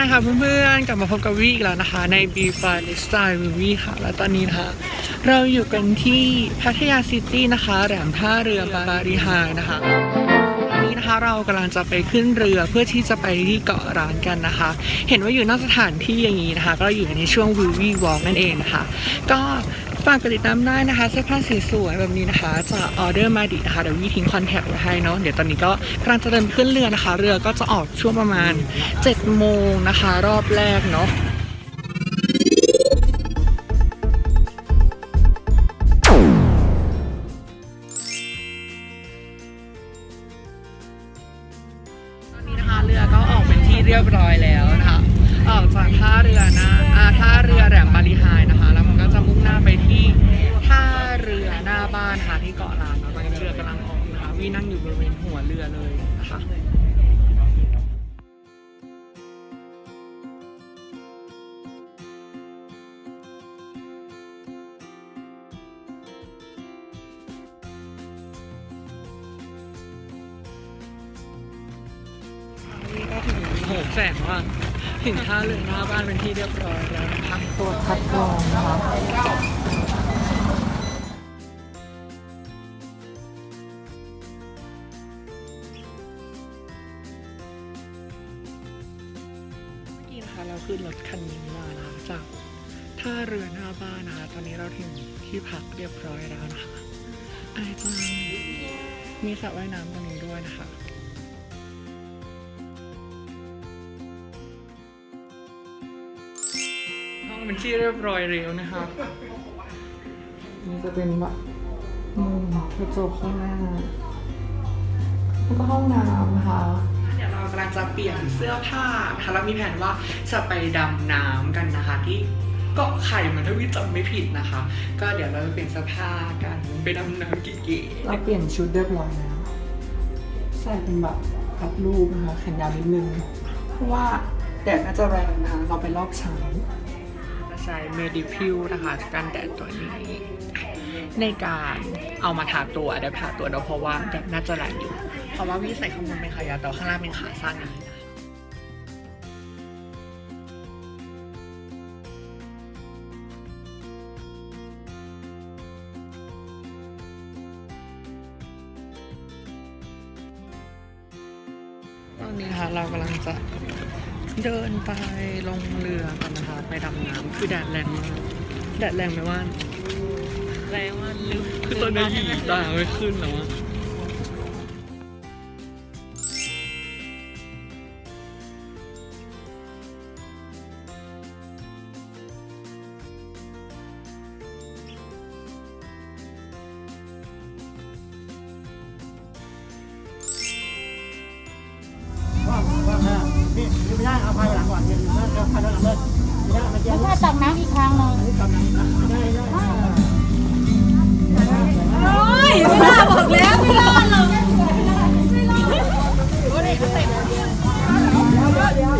ายค่ะเพื่อนๆ กลับมาพบกับวิอีกแล้วนะคะ ใน b ีฟ i ลิสไตล์วิค่ะ และตอนนี้นะคะ เราอยู่กันที่พัทยาซิตี้นะคะแหลมท่าเรือบาริไฮนะคะตอนนี้นะคะเรากำลังจะไปขึ้นเรือเพื่อที่จะไปที่เกาะร้านกันนะคะ เห็นว่าอยู่นอกสถานที่อย่างนี้นะคะ ก็อยู่ในช่วงวิววี่วอล์กนั่นเองนะคะ ก็ ฝากกดติดตามได้นะคะเสื้อผ้าสีสวยแบบนี้นะคะจากออเดอร์มาดินะคะเดี๋ยววิทิ้งคอนแทคไว้ให้เนาะเดี๋ยวตอนนี้ก็กำลังจะเดินขึ้นเรือนะคะ เรือก็จะออกช่วงประมาณ7โมงนะคะ รอบแรกเนาะตอนนี้นะคะเรือก็ออกเป็นที่เรียบร้อยแล้วนะคะออกจากท่าเรือนะอาท่าเรือแหลมบาลีไฮนะคะ จะมุ่งหน้าไปที่ท่าเรือหน้าบ้านค่ะที่เกาะล้านนะตอนนี้เรือกำลังออกนะคะวีนั่งอยู่บริเวณหัวเรือเลยนะคะ นี่ก็ถึงโหแสงว่า ถึงท่าเรือหน้าบ้านเป็นที่เรียบร้อยแล้วนะคะตัวคัดกรองนะคะเมื่อกี้นะคะเราขึ้นรถคันนี้มานะจากท่าเรือหน้าบ้านนะคะตอนนี้เราถึงที่พักเรียบร้อยแล้วนะคะไอจังมีสระว่ายน้ำตรงนี้ด้วยนะคะ เป็นที่เรียบร้อยแล้วนะคะนี่จะเป็นแบบมุมกระจกข้างหน้าแล้วก็ห้องน้ำนะคะเดี๋ยวเรากำลังจะเปลี่ยนเสื้อผ้านะคะเรามีแผนว่าจะไปดำน้ำกันนะคะที่เกาะไข่เหมันถ้าวิจำไม่ผิดนะคะ ก็เดี๋ยวเราจะเปลี่ยนเสื้อผ้ากันไปดำน้ำเก๋ๆเราเปลี่ยนชุดเรียบร้อยแล้วใส่เป็นแบบพับรูปนะคะแขนยาวนิดนึงเพราะว่าแดดน่าจะแรงนะคะเราไปรอบเช้าจะ ใช้เมดิพิวนะคะกันแดดตัวนี้ ในการเอามาทาตัวได้ทาตัวแล้วเพราะว่าแดดน่าจะแรงอยู่ เพราะว่าวิใส่ข้างบนเป็นขายาวแต่ข้างล่างเป็นขาสั้นอย่างนี้นะตอนนี้นะคะเรากำลังจะ เดินไปลงเรือกันนะคะ ไปดำน้ำคือแดดแรงมากแดดแรงไหมว่านแรงว่าลืมคือตอนนี้หยีตาไม่ขึ้นแล้วอะ ไม่ใช่ตักน้ำอีกครั้งหนึ่งโอ้ยไม่น่าบอกแล้วไม่รอดหรอก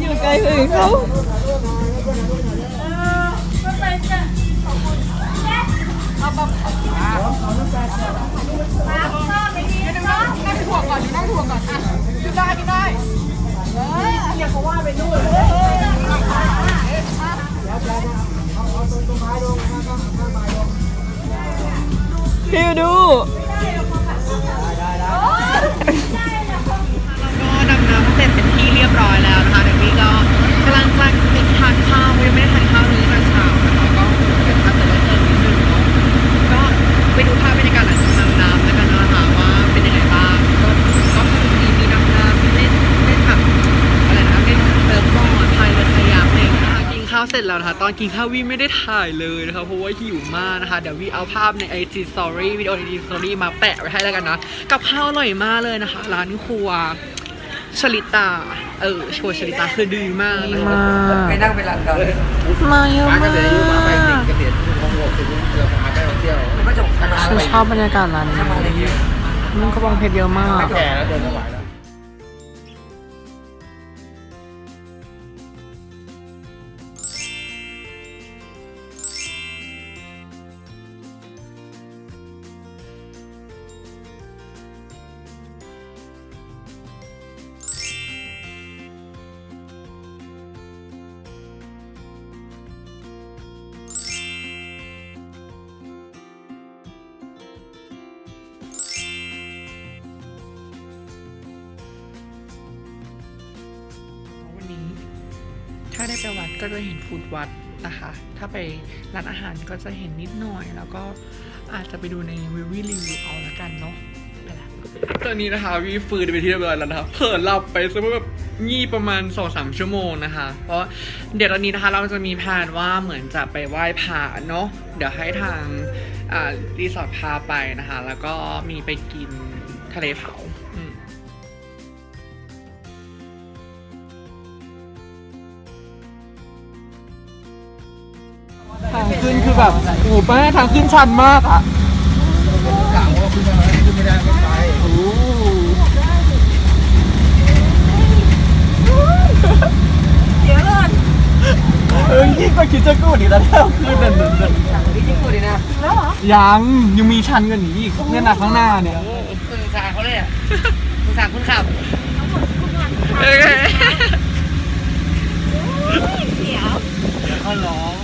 อยู่ไกลคนอื่นเขา พิวดูก็ดำน้ำเสร็จเป็นที่เรียบร้อยแล้วนะคะเดี๋ยวพี่ก็กำลังจะไปทานข้าวยังไม่ได้ทานข้าวนี้ตอนเช้า แล้วนะคะ ตอนกินข้าววีไม่ได้ถ่ายเลยนะคะเพราะว่าหิวมากนะคะ เดี๋ยววีเอาภาพใน IG Story วิดีโอ IG Story มาแปะไว้ให้แล้วกันนะกับข้าวอร่อยมากเลยนะคะ ร้านครัวชลิตา เออโชว์ชลิตาคือดีมากนะคะไปนั่งไปลานดอนมาเยอะร้านมาเกษตรอายุมาไปกเกษตรของหกสิบเราพาไปเที่ยวมันก็จบคณะฉันชอบบรรยากาศร้านนี้มันกระบองเพชรเยอะมากแก่แล้วเดินไม่ไหวแล้ว ก็จะเห็นฟูดวัดนะคะ ถ้าไปร้านอาหารก็จะเห็นนิดหน่อย แล้วก็อาจจะไปดูในวิวรีวิวเอาละกันเนาะไปละตอนนี้นะคะวีฟืนไปที่เรียบร้อยแล้วนะคะเผลอหลับไปซะว่าแบบงี่ประมาณสองสามชั่วโมงนะคะ เพราะเดี๋ยวตอนนี้นะคะเราจะมีแผนว่าเหมือนจะไปไหว้พระเนาะเดี๋ยวให้ทางรีสอร์ทพาไปนะคะ แล้วก็มีไปกินทะเลเผา ขึ้นคือแบบโอ้โหแม่ทางขึ้นชันมากอะกล่าวว่าขึ้นมาขึ้นไม่ได้ไม่ไปโอ้เดี๋ยวก่อนเอ้ยยิ่งกว่าคิดจะกูดีแล้วแล้วขึ้นนั่นนั่นนั่นนี่ยิ่งกว่าดีนะแล้วเหรอยังยังมีชันกันอีกเนี่ยนะข้างหน้าเนี่ยโอ้คุณสงสารเขาเลยอะสงสารคุณขับเอ้ยเสียวเขาร้อง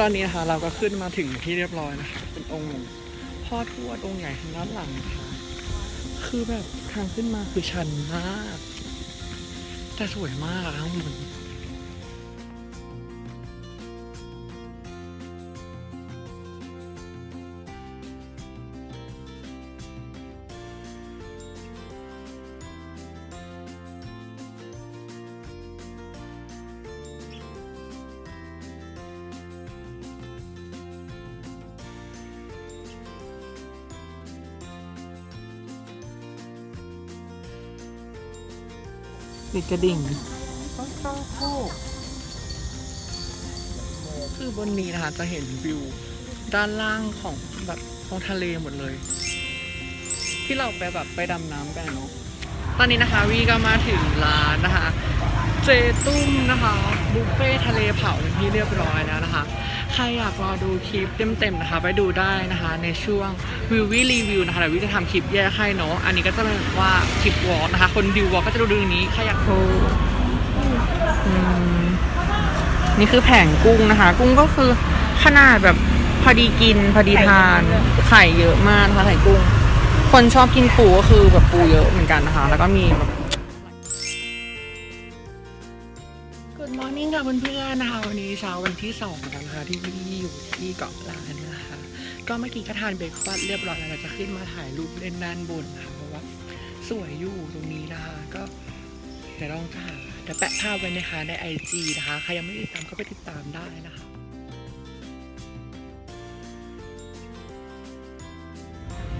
ตอนนี้นะคะเราก็ขึ้นมาถึงที่เรียบร้อยนะคะ เป็นองค์พ่อทวดองค์ใหญ่ทางด้านหลังนะคะคือแบบทางขึ้นมาคือชันมาก แต่สวยมากทั้งหมด ปิดกระดิ่งคือบนนี้นะคะจะเห็นวิวด้านล่างของแบบของทะเลหมดเลย ที่เราไปแบบไปดำน้ำกันเนาะตอนนี้นะคะวีก็มาถึงร้านนะคะ เจตุ้มนะคะบุฟเฟ่ทะเลเผาเป็นที่เรียบร้อยแล้วนะคะ ใครอยากรอดูคลิปเต็มๆนะคะ ไปดูได้นะคะในช่วงวิววีรีวิวนะคะเดี๋ยววิจะทำคลิปแยกให้เนาะอันนี้ก็จะเป็นว่าคลิปวอล์กนะคะ คนดูวอล์กก็จะดูดูนี้ใครอยากดูอืมนี่คือแผงกุ้งนะคะ กุ้งก็คือขนาดแบบพอดีกินพอดีทานไข่เยอะมากนะคะไข่กุ้ง คนชอบกินปูก็คือแบบปูเยอะเหมือนกันนะคะ แล้วก็มีแบบ เพื่อนๆนะคะวันนี้เช้าวันที่สองแล้วนะคะที่พี่อยู่ที่เกาะล้านนะคะ ก็เมื่อกี้ก็ทานเบรกฟาสต์เรียบร้อยแล้วเราจะขึ้นมาถ่ายรูปเล่นด้านบนนะคะเพราะว่าสวยอยู่ตรงนี้นะคะ ก็เดี๋ยวลองค่ะเดี๋ยวแปะภาพไว้นะคะใน IG นะคะใครยังไม่ติดตามก็ไปติดตามได้นะคะ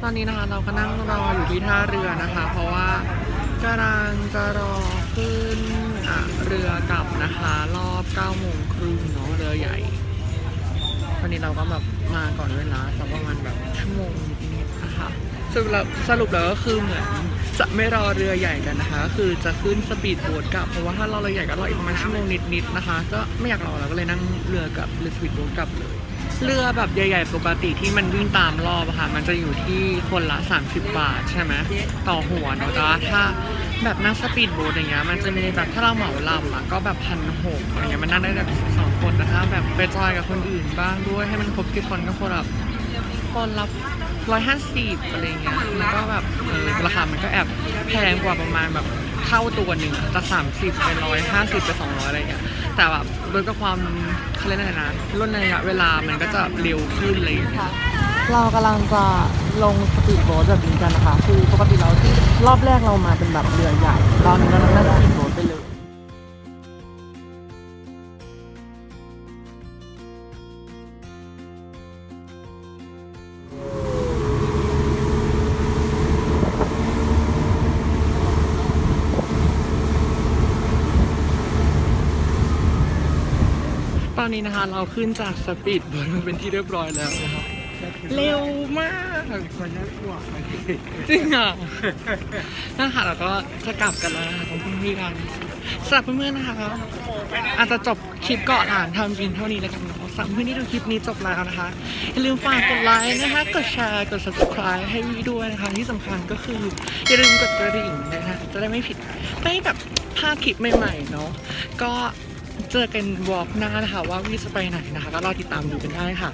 ตอนนี้นะคะเราก็นั่งรออยู่ที่ท่าเรือนะคะ เพราะว่ากำลังจะรอขึ้น เรือกลับนะคะ รอบ9โมงครึ่งเนาะเรือใหญ่ตอนนี้เราก็แบบมาก่อนเวลาสักประมาณแบบชั่วโมงนิดๆนะคะสรุปแล้วสรุปแล้วก็คือเหมือนจะไม่รอเรือใหญ่กันนะคะก็คือจะขึ้นสปีดโบ๊ทกลับเพราะว่าถ้ารอเรือใหญ่ก็รออีกประมาณชั่วโมงนิดๆนะคะ ก็ไม่อยากรอแล้วก็เลยนั่งเรือกลับเรือสปีดโบ๊ทกลับเลย เรือแบบใหญ่ ๆ ปกติที่มันวิ่งตามรอบอะค่ะ มันจะอยู่ที่คนละ 30 บาทใช่ไหมต่อหัวเนาะแต่ว่าถ้าแบบนั่งสปีดโบ๊ทอย่างเงี้ยมันจะมีแบบถ้าเราเหมาลำอะก็แบบพันหกอะไรเงี้ยมันนั่งได้แบบสองคนนะคะแบบไปจอยกับคนอื่นบ้างด้วยให้มันครบที่คนก็คนละคนละร้อยห้าสิบอะไรเงี้ยมันก็แบบราคามันก็แอบแพงกว่าประมาณแบบ เท่าตัวหนึ่งจะสามสิบไปร้อยห้าสิบไปสองร้อยอะไรอย่างเงี้ยแต่แบบโดยก็ความเขาเรียกอะไรนะรุ่นระยะเวลามันก็จะเร็วขึ้นอะไรอย่างเลย เรากำลังจะลงสปีดโบ๊ทแบบนี้กันนะคะ คือปกติเราที่รอบแรกเรามาเป็นแบบเรือใหญ่ รอบนี้เรานั่งสปีดโบ๊ทไปเลย อนนี้นะคะ เราขึ้นจากสปีดโบ๊ทมาเป็นที่เรียบร้อยแล้วนะคะเร็วมากคนน่ากลัวจริงอะนะคะเราก็จะกลับกันแล้วนะคะของพี่พี่กันสำหรับเพื่อนๆนะคะอาจจะจบคลิปเกาะฐานทำกินเท่านี้แล้วกันเนาะสำหรับเพื่อนที่ดูคลิปนี้จบแล้วนะคะอย่าลืมฝากกดไลค์นะคะ กดแชร์กด subscribe ให้วีด้วยนะคะ ที่สำคัญก็คืออย่าลืมกดกระดิ่งนะคะจะได้ไม่ผิดไม่แบบพลาดคลิปใหม่ๆเนาะก็ เจอกันวอล์กหน้านะคะว่าวีจะไปไหนนะคะ ก็รอติดตามดูกันได้ค่ะ